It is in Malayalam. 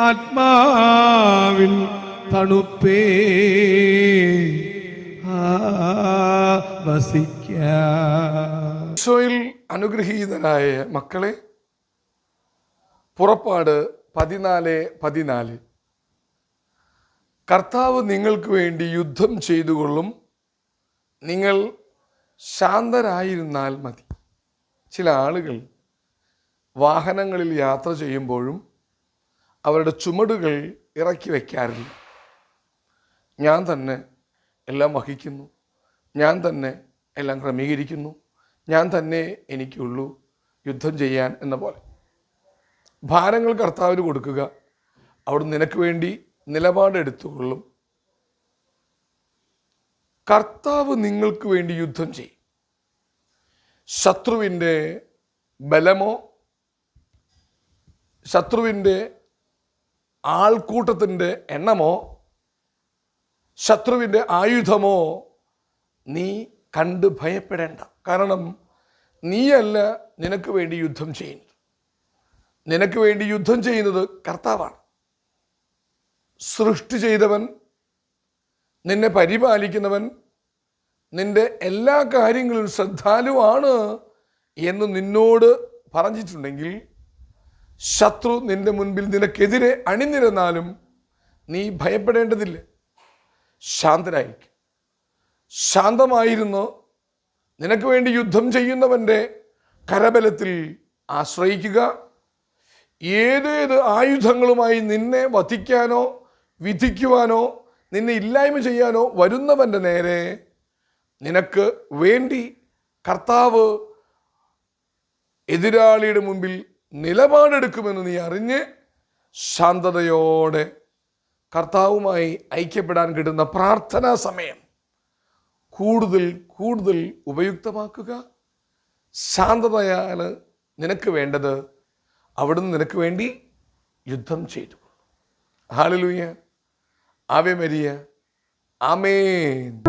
ആത്മാവിൻ തണുപ്പേ. ഈശോയിൽ അനുഗ്രഹീതരായ മക്കളെ പുറപ്പാട് പതിനാല് പതിനാല്. കർത്താവ് നിങ്ങൾക്ക് വേണ്ടി യുദ്ധം ചെയ്തുകൊള്ളും. നിങ്ങൾ ശാന്തരായിരുന്നാൽ മതി. ചില ആളുകൾ വാഹനങ്ങളിൽ യാത്ര ചെയ്യുമ്പോഴും അവരുടെ ചുമടുകൾ ഇറക്കി വയ്ക്കാറില്ല ഞാൻ തന്നെ എല്ലാം വഹിക്കുന്നു. ഞാൻ തന്നെ എല്ലാം ക്രമീകരിക്കുന്നു. ഞാൻ തന്നെ എനിക്കുള്ളൂ യുദ്ധം ചെയ്യാൻ എന്ന പോലെ. ഭാരങ്ങൾ കർത്താവിന് കൊടുക്കുക. അവിടെ നിനക്ക് വേണ്ടി നിലപാടെടുത്തുകൊള്ളും കർത്താവ് നിങ്ങൾക്ക് വേണ്ടി യുദ്ധം ചെയ്യും. ശത്രുവിന്റെ ബലമോ ശത്രുവിന്റെ ആൾക്കൂട്ടത്തിന്റെ എണ്ണമോ ശത്രുവിന്റെ ആയുധമോ നീ കണ്ട് ഭയപ്പെടേണ്ട. കാരണം നീയല്ല നിനക്ക് വേണ്ടി യുദ്ധം ചെയ്യുന്നത്. നിനക്ക് വേണ്ടി യുദ്ധം ചെയ്യുന്നത് കർത്താവാണ്. സൃഷ്ടി ചെയ്തവൻ നിന്നെ പരിപാലിക്കുന്നവൻ നിന്റെ എല്ലാ കാര്യങ്ങളും ശ്രദ്ധാലുവാണ് എന്ന് നിന്നോട് പറഞ്ഞിട്ടുണ്ടെങ്കിൽ ശത്രു നിന്റെ മുൻപിൽ നിനക്കെതിരെ അണിനിരന്നാലും നീ ഭയപ്പെടേണ്ടതില്ല. ശാന്തരായിരിക്കും ശാന്തമായിരുന്നു. നിനക്ക് വേണ്ടി യുദ്ധം ചെയ്യുന്നവന്റെ കരബലത്തിൽ ആശ്രയിക്കുക. ഏതേത് ആയുധങ്ങളുമായി നിന്നെ വധിക്കാനോ വിധിക്കുവാനോ നിന്നെ ഇല്ലായ്മ ചെയ്യാനോ വരുന്നവന്റെ നേരെ നിനക്ക് വേണ്ടി കർത്താവ് എതിരാളിയുടെ മുമ്പിൽ നിലപാടെടുക്കുമെന്ന് നീ അറിഞ്ഞ് ശാന്തതയോടെ കർത്താവുമായി ഐക്യപ്പെടാൻ കിട്ടുന്ന പ്രാർത്ഥനാ സമയം കൂടുതൽ കൂടുതൽ ഉപയുക്തമാക്കുക. ശാന്തതയാണ് നിനക്ക് വേണ്ടത്. അവിടുന്ന് നിനക്ക് വേണ്ടി യുദ്ധം ചെയ്തു. Hallelujah Ave Maria amen.